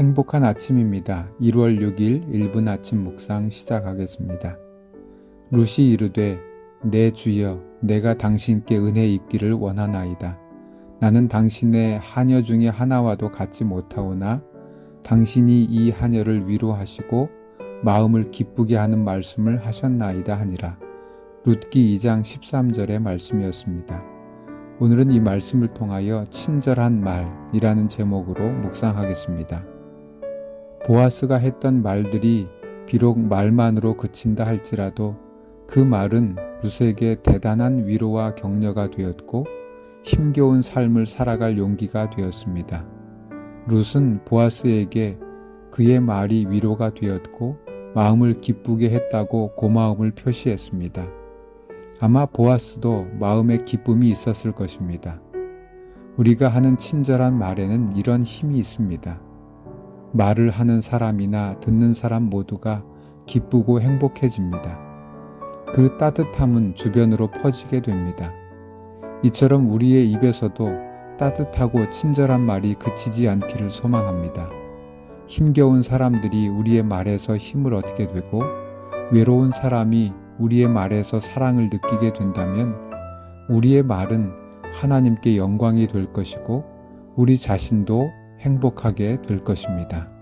행복한 아침입니다. 1월 6일 1분 아침 묵상 시작하겠습니다. 루시 이르되 내 주여 내가 당신께 은혜 입기를 원하나이다. 나는 당신의 하녀 중에 하나와도 같지 못하오나 당신이 이 하녀를 위로하시고 마음을 기쁘게 하는 말씀을 하셨나이다 하니라. 룻기 2장 13절의 말씀이었습니다. 오늘은 이 말씀을 통하여 친절한 말이라는 제목으로 묵상하겠습니다. 보아스가 했던 말들이 비록 말만으로 그친다 할지라도 그 말은 룻에게 대단한 위로와 격려가 되었고 힘겨운 삶을 살아갈 용기가 되었습니다. 룻은 보아스에게 그의 말이 위로가 되었고 마음을 기쁘게 했다고 고마움을 표시했습니다. 아마 보아스도 마음에 기쁨이 있었을 것입니다. 우리가 하는 친절한 말에는 이런 힘이 있습니다. 말을 하는 사람이나 듣는 사람 모두가 기쁘고 행복해집니다. 그 따뜻함은 주변으로 퍼지게 됩니다. 이처럼 우리의 입에서도 따뜻하고 친절한 말이 그치지 않기를 소망합니다. 힘겨운 사람들이 우리의 말에서 힘을 얻게 되고 외로운 사람이 우리의 말에서 사랑을 느끼게 된다면 우리의 말은 하나님께 영광이 될 것이고 우리 자신도 행복하게 될 것입니다.